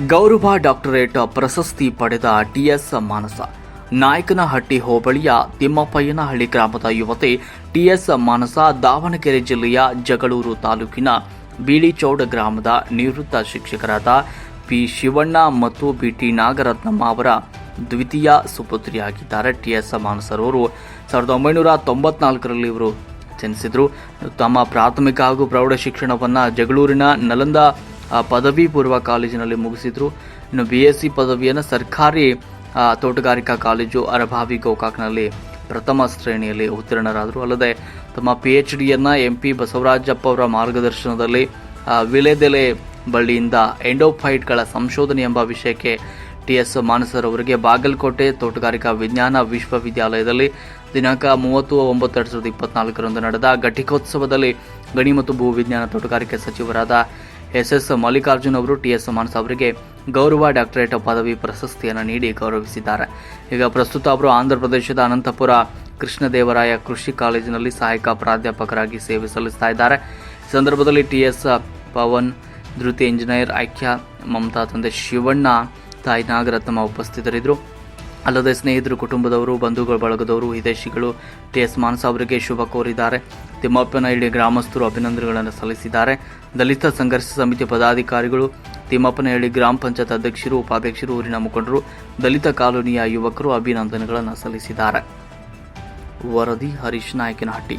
ಗೌರವ ಡಾಕ್ಟರೇಟ್ ಪ್ರಶಸ್ತಿ ಪಡೆದ ಟಿಎಸ್ ಮಾನಸ. ನಾಯಕನಹಟ್ಟಿ ಹೋಬಳಿಯ ತಿಮ್ಮಪ್ಪಯ್ಯನಹಳ್ಳಿ ಗ್ರಾಮದ ಯುವತಿ ಟಿಎಸ್ ಮಾನಸ ದಾವಣಗೆರೆ ಜಿಲ್ಲೆಯ ಜಗಳೂರು ತಾಲೂಕಿನ ಬೀಳಿಚೌಡ ಗ್ರಾಮದ ನಿವೃತ್ತ ಶಿಕ್ಷಕರಾದ ಪಿ ಶಿವಣ್ಣ ಮತ್ತು ಬಿಟಿ ನಾಗರತ್ನಮ್ಮ ಅವರ ದ್ವಿತೀಯ ಸುಪುತ್ರಿಯಾಗಿದ್ದಾರೆ. ಟಿಎಸ್ ಮಾನಸರವರು ಸಾವಿರದ ಒಂಬೈನೂರ ತೊಂಬತ್ನಾಲ್ಕರಲ್ಲಿ ಇವರು ಜನಿಸಿದರು. ತಮ್ಮ ಪ್ರಾಥಮಿಕ ಹಾಗೂ ಪ್ರೌಢ ಶಿಕ್ಷಣವನ್ನು ಜಗಳೂರಿನ ನಲಂದ ಆ, ಪದವಿ ಪೂರ್ವ ಕಾಲೇಜಿನಲ್ಲಿ ಮುಗಿಸಿದ್ರು. ಇನ್ನು ಬಿ ಎಸ್ ಸಿ ಪದವಿಯನ್ನು ಸರ್ಕಾರಿ ತೋಟಗಾರಿಕಾ ಕಾಲೇಜು ಅರಭಾವಿ ಗೋಕಾಕ್ನಲ್ಲಿ ಪ್ರಥಮ ಶ್ರೇಣಿಯಲ್ಲಿ ಉತ್ತೀರ್ಣರಾದರು. ಅಲ್ಲದೆ ತಮ್ಮ ಪಿ ಎಚ್ ಡಿಯನ್ನು ಎಂ ಪಿ ಬಸವರಾಜಪ್ಪ ಅವರ ಮಾರ್ಗದರ್ಶನದಲ್ಲಿ ವಿಲೇದೆಲೆ ವಿಳೆದೆಲೆ ಬಳ್ಳಿಯಿಂದ ಎಂಡೋಫೈಟ್ಗಳ ಸಂಶೋಧನೆ ಎಂಬ ವಿಷಯಕ್ಕೆ ಟಿ ಎಸ್ ಮಾನಸರ್ ಅವರಿಗೆ ಬಾಗಲಕೋಟೆ ತೋಟಗಾರಿಕಾ ವಿಜ್ಞಾನ ವಿಶ್ವವಿದ್ಯಾಲಯದಲ್ಲಿ ದಿನಾಂಕ ಮೂವತ್ತು ಒಂಬತ್ತು ಎರಡು ಸಾವಿರದ ಇಪ್ಪತ್ನಾಲ್ಕರಂದು ನಡೆದ ಘಟಿಕೋತ್ಸವದಲ್ಲಿ ಗಣಿ ಮತ್ತು ಭೂ ವಿಜ್ಞಾನ ತೋಟಗಾರಿಕೆ ಸಚಿವರಾದ ಎಸ್ ಎಸ್ ಮಲ್ಲಿಕಾರ್ಜುನ್ ಅವರು ಟಿ ಎಸ್ ಮಾನಸ್ ಅವರಿಗೆ ಗೌರವ ಡಾಕ್ಟರೇಟ್ ಪದವಿ ಪ್ರಶಸ್ತಿಯನ್ನು ನೀಡಿ ಗೌರವಿಸಿದ್ದಾರೆ. ಈಗ ಪ್ರಸ್ತುತ ಅವರು ಆಂಧ್ರ ಪ್ರದೇಶದ ಅನಂತಪುರ ಕೃಷ್ಣದೇವರಾಯ ಕೃಷಿ ಕಾಲೇಜಿನಲ್ಲಿ ಸಹಾಯಕ ಪ್ರಾಧ್ಯಾಪಕರಾಗಿ ಸೇವೆ ಸಲ್ಲಿಸ್ತಾ ಇದ್ದಾರೆ. ಸಂದರ್ಭದಲ್ಲಿ T S Pavan, Dhriti engineer ಐಕ್ಯ, ಮಮತಾ ತಂದೆ ಶಿವಣ್ಣ, ತಾಯಿ ನಾಗರತ್ನಮ್ಮ ಉಪಸ್ಥಿತರಿದ್ದರು. ಅಲ್ಲದೆ ಸ್ನೇಹಿತರು, ಕುಟುಂಬದವರು, ಬಂಧುಗಳ, ಬಳಗದವರು, ವಿದೇಶಿಗಳು, ಟಿ. ಎಸ್. ಮಾನಸ ಅವರಿಗೆ ಶುಭ ಕೋರಿದ್ದಾರೆ. ತಿಮ್ಮಪ್ಪನಹಳ್ಳಿ ಗ್ರಾಮಸ್ಥರು ಅಭಿನಂದನೆಗಳನ್ನು ಸಲ್ಲಿಸಿದ್ದಾರೆ. ದಲಿತ ಸಂಘರ್ಷ ಸಮಿತಿ ಪದಾಧಿಕಾರಿಗಳು, ತಿಮ್ಮಪ್ಪನಹಳ್ಳಿ ಗ್ರಾಮ ಪಂಚಾಯತ್ ಅಧ್ಯಕ್ಷರು, ಉಪಾಧ್ಯಕ್ಷರು, ಊರಿನ ಮುಖಂಡರು, ದಲಿತ ಕಾಲೋನಿಯ ಯುವಕರು ಅಭಿನಂದನೆಗಳನ್ನು ಸಲ್ಲಿಸಿದ್ದಾರೆ. ವರದಿ ಹರೀಶ್ ನಾಯಕನಹಟ್ಟಿ.